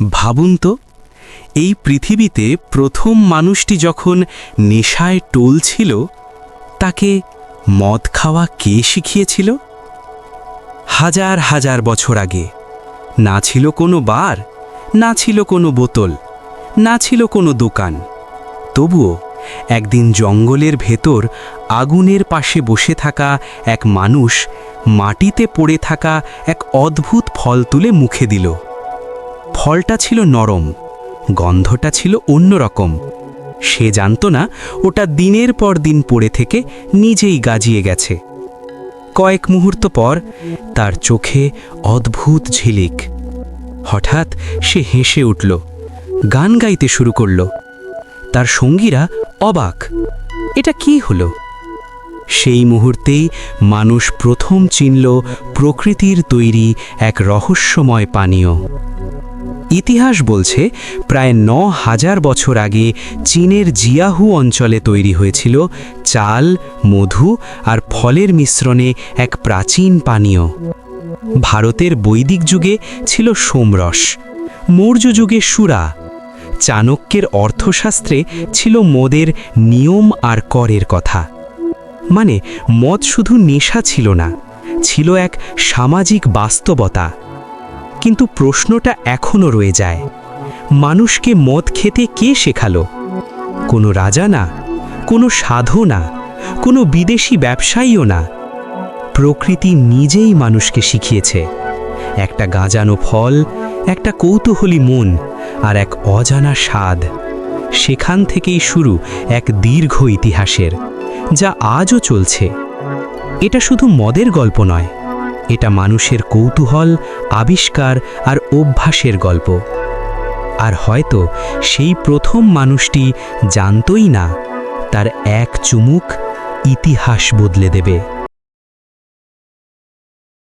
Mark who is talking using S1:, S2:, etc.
S1: ভাবুন তো, এই পৃথিবীতে প্রথম মানুষটি যখন নেশায় টলছিল, তাকে মদ খাওয়া কে শিখিয়েছিল? হাজার হাজার বছর আগে, না ছিল কোনো বার, না ছিল কোনো বোতল, না ছিল কোনো দোকান। তবুও একদিন জঙ্গলের ভেতর আগুনের পাশে বসে থাকা এক মানুষ মাটিতে পড়ে থাকা এক অদ্ভুত ফল তুলে মুখে দিল। ফলটা ছিল নরম, গন্ধটা ছিল অন্যরকম। সে জানত না ওটা দিনের পর দিন পড়ে থেকে নিজেই গাজিয়ে গেছে। কয়েক মুহূর্ত পর তার চোখে অদ্ভুত ঝিলিক। হঠাৎ সে হেসে উঠল, গান গাইতে শুরু করল। তার সঙ্গীরা অবাক, এটা কি হলো? সেই মুহূর্তেই মানুষ প্রথম চিনল প্রকৃতির তৈরি এক রহস্যময় পানীয়। ইতিহাস বলছে, প্রায় ন হাজার বছর আগে চীনের জিয়াহু অঞ্চলে তৈরি হয়েছিল চাল, মধু আর ফলের মিশ্রণে এক প্রাচীন পানীয়। ভারতের বৈদিক যুগে ছিল সোমরস, মৌর্য যুগে সুরা, চাণক্যের অর্থশাস্ত্রে ছিল মদের নিয়ম আর করের কথা। মানে মদ শুধু নেশা ছিল না, ছিল এক সামাজিক বাস্তবতা। কিন্তু প্রশ্নটা এখনও রয়ে যায়। মানুষকে মদ খেতে কে শেখালো? কোনো রাজা না, কোনো সাধু না, কোনো বিদেশি ব্যবসায়ীও না। প্রকৃতি নিজেই মানুষকে শিখিয়েছে। একটা গাজানো ফল, একটা কৌতূহলী মন আর এক অজানা স্বাদ। সেখান থেকেই শুরু এক দীর্ঘ ইতিহাসের, যা আজও চলছে। এটা শুধু মদের গল্প নয় এটা মানুষের কৌতূহল, আবিষ্কার আর অভ্যাসের গল্প। আর হয়তো সেই প্রথম মানুষটি জানতই না, তার এক চুমুক ইতিহাস বদলে দেবে।